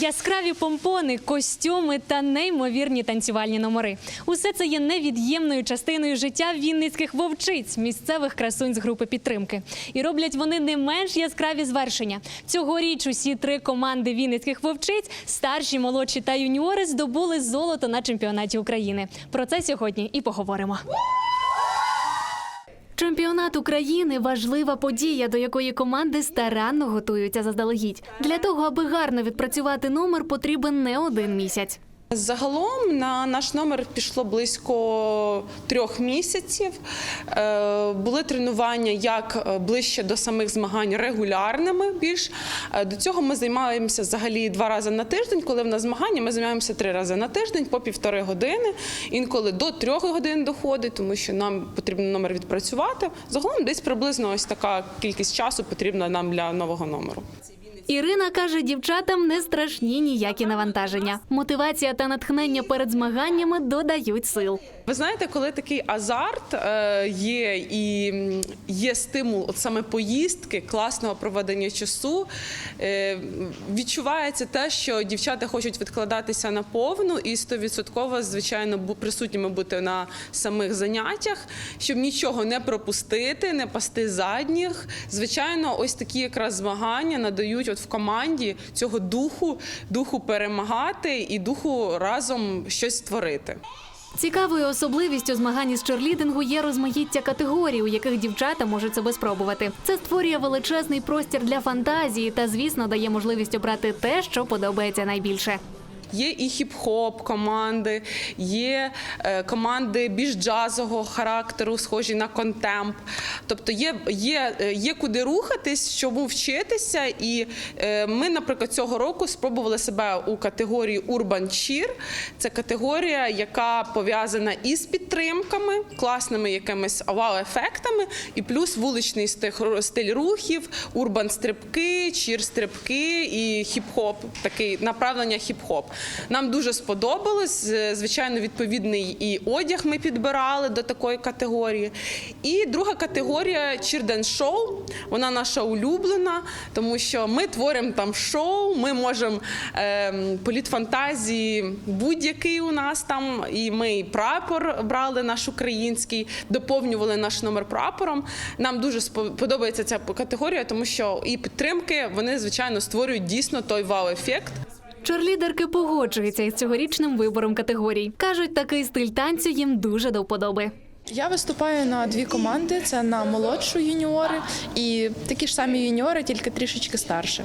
Яскраві помпони, костюми та неймовірні танцювальні номери. Усе це є невід'ємною частиною життя вінницьких вовчиць, місцевих красунь з групи підтримки. І роблять вони не менш яскраві звершення. Цьогоріч усі три команди вінницьких вовчиць, старші, молодші та юніори, здобули золото на чемпіонаті України. Про це сьогодні і поговоримо. Чемпіонат України важлива подія, до якої команди старанно готуються заздалегідь. Для того, аби гарно відпрацювати номер, потрібен не один місяць. Загалом на наш номер пішло близько трьох місяців. Е, Були тренування як е, ближче до самих змагань регулярними. Більш Е, до цього ми займаємося взагалі два рази на тиждень. Коли в нас змагання, ми займаємося три рази на тиждень по півтори години. Інколи до трьох годин доходить, тому що нам потрібно номер відпрацювати. Загалом десь приблизно ось така кількість часу потрібна нам для нового номеру. Ірина каже, дівчатам не страшні ніякі навантаження. Мотивація та натхнення перед змаганнями додають сил. Ви знаєте, коли такий азарт е, є і є стимул, от саме поїздки, класного проведення часу, е, відчувається те, що дівчата хочуть відкладатися на повну і стовідсотково, звичайно, присутніми бути на самих заняттях, щоб нічого не пропустити, не пасти задніх. Звичайно, ось такі якраз змагання надають в команді цього духу, духу перемагати і духу разом щось створити. Цікавою особливістю змагань із черлідингу є розмаїття категорій, у яких дівчата можуть себе спробувати. Це створює величезний простір для фантазії та, звісно, дає можливість обрати те, що подобається найбільше. Є і хіп-хоп команди, є е, команди більш джазового характеру, схожі на контемп. Тобто є, є, е, є куди рухатись, чому вчитися. І е, ми, наприклад, цього року спробували себе у категорії Urban Cheer. Це категорія, яка пов'язана із підтримками, класними якимись вау-ефектами, і плюс вуличний стиль рухів, урбан стрибки, чір стрибки і хіп-хоп, такий направлення хіп-хоп. Нам дуже сподобалось. Звичайно, відповідний і одяг ми підбирали до такої категорії. І друга категорія чірден шоу. Вона наша улюблена, тому що ми творимо там шоу, ми можемо ем, політ фантазії будь-який у нас там. І ми і прапор брали наш український, доповнювали наш номер прапором. Нам дуже спо- подобається ця категорія, тому що і підтримки вони, звичайно, створюють дійсно той вау-ефект. Черлідерки погоджуються із цьогорічним вибором категорій. кажуть, такий стиль танцю їм дуже до вподоби. Я виступаю на дві команди: це на молодшу юніори і такі ж самі юніори, тільки трішечки старше.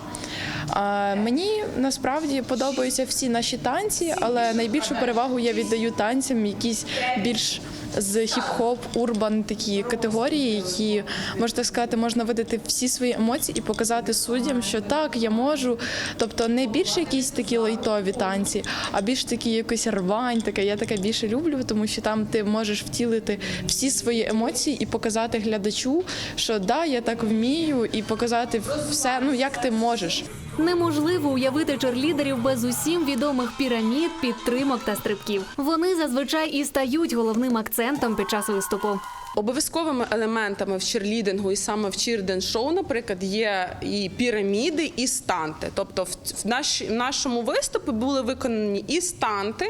Мені насправді подобаються всі наші танці, але найбільшу перевагу я віддаю танцям, якісь більш з хіп-хоп, урбан такі категорії, які можна так сказати, можна видати всі свої емоції і показати суддям, що так, я можу. Тобто не більше якісь такі лайтові танці, а більш такі якось рвань. Таке я таке більше люблю, тому що там ти можеш втілити всі свої емоції і показати глядачу, що да, я так вмію, і показати все, ну як ти можеш. Неможливо уявити черлідерів без усім відомих пірамід, підтримок та стрибків. Вони зазвичай і стають головним акцентом під час виступу. Обов'язковими елементами в черлідингу і саме в чірден шоу, наприклад, є і піраміди, і станти. Тобто, в, в, наш, в нашому виступі були виконані і станти.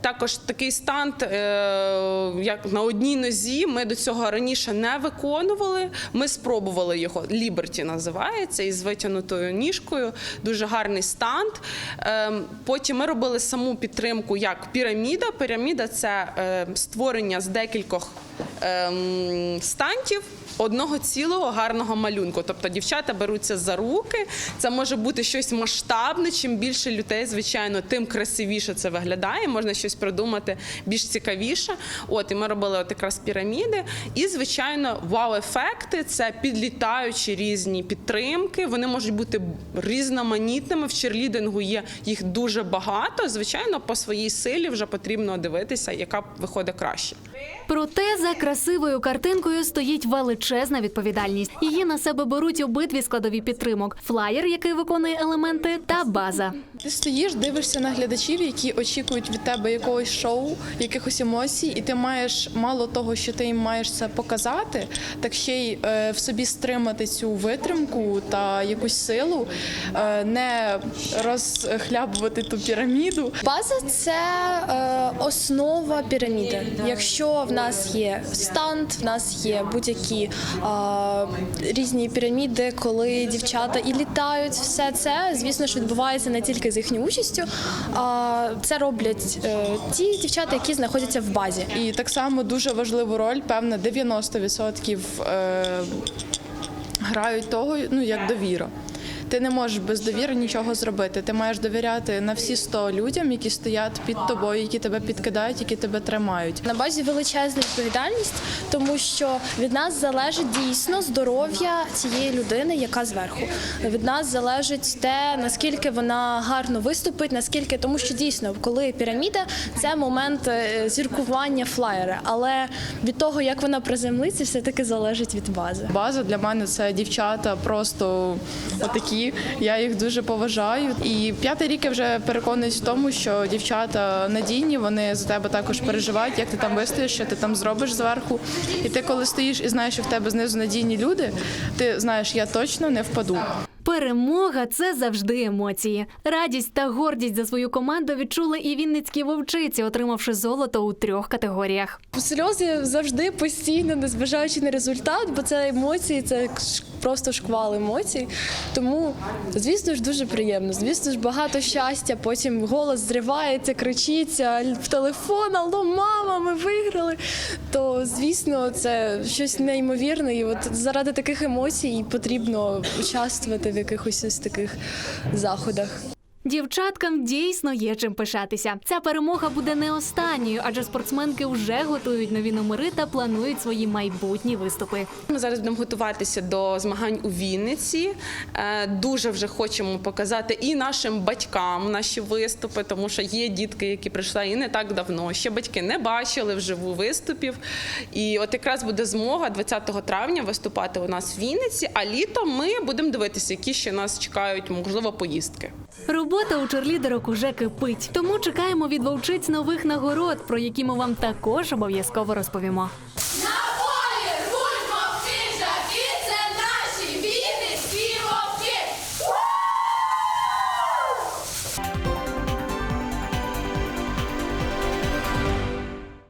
Також такий стант, е, як на одній нозі, ми до цього раніше не виконували. Ми спробували його. Ліберті називається із витягнутою ніжкою. Дуже гарний стант. Е, потім ми робили саму підтримку як піраміда. Піраміда це е, створення з декількох ем, стантів одного цілого гарного малюнку. Тобто дівчата беруться за руки. Це може бути щось масштабне. Чим більше людей, звичайно, тим красивіше це виглядає. Можна щось придумати більш цікавіше. От і ми робили от якраз піраміди. І звичайно, вау-ефекти це підлітаючі різні підтримки. Вони можуть бути різноманітними. В черлідингу є їх дуже багато. Звичайно, по своїй силі вже потрібно дивитися, яка виходить краще. Проте за красивою картинкою стоїть величезна відповідальність. Її на себе беруть обидві складові підтримок: флаєр, який виконує елементи, та база. Ти стоїш, дивишся на глядачів, які очікують від тебе якогось шоу, якихось емоцій, і ти маєш мало того, що ти їм маєш це показати, так ще й е, в собі стримати цю витримку та якусь силу, е, не розхлябувати ту піраміду. База це е, основа піраміди. Якщо в нас є станд, в нас є будь-які е, різні піраміди, коли дівчата і літають, все це звісно ж відбувається не тільки з їхньою участю, а це роблять е, ті дівчата, які знаходяться в базі. І так само дуже важливу роль, певно, 90% е, грають того, ну як довіра. Ти не можеш без довіри нічого зробити. Ти маєш довіряти на всі 100 людям, які стоять під тобою, які тебе підкидають, які тебе тримають. На базі величезна відповідальність, тому що від нас залежить дійсно здоров'я цієї людини, яка зверху. Від нас залежить те, наскільки вона гарно виступить, наскільки тому, що дійсно, коли піраміда, це момент е, зіркування флаєра. Але від того, як вона приземлиться, все таки залежить від бази. База для мене це дівчата просто отакі. Я їх дуже поважаю. І п'ятий рік я вже переконуюсь в тому, що дівчата надійні, вони за тебе також переживають, як ти там вистоїш, що ти там зробиш зверху. І ти, коли стоїш і знаєш, що в тебе знизу надійні люди, ти знаєш, я точно не впаду. Перемога це завжди емоції. Радість та гордість за свою команду відчули і вінницькі вовчиці, отримавши золото у трьох категоріях. Сльози завжди постійно, незважаючи на результат, бо це емоції, це просто шквал емоцій. Тому, звісно ж, дуже приємно. Звісно ж, багато щастя. Потім голос зривається, кричиться в телефон, алло, мама, ми виграли. То, звісно, це щось неймовірне. І от заради таких емоцій потрібно участвувати в якихось ось таких заходах. Дівчаткам дійсно є чим пишатися. Ця перемога буде не останньою, адже спортсменки вже готують нові номери та планують свої майбутні виступи. Ми зараз будемо готуватися до змагань у Вінниці. Е, Дуже вже хочемо показати і нашим батькам наші виступи, тому що є дітки, які прийшли і не так давно. Ще батьки не бачили вживу виступів. І от якраз буде змога 20 травня виступати у нас в Вінниці. А літом ми будемо дивитися, які ще нас чекають, можливо, поїздки. Робота у черлідерок уже кипить, тому чекаємо від вовчиць нових нагород, про які ми вам також обов'язково розповімо.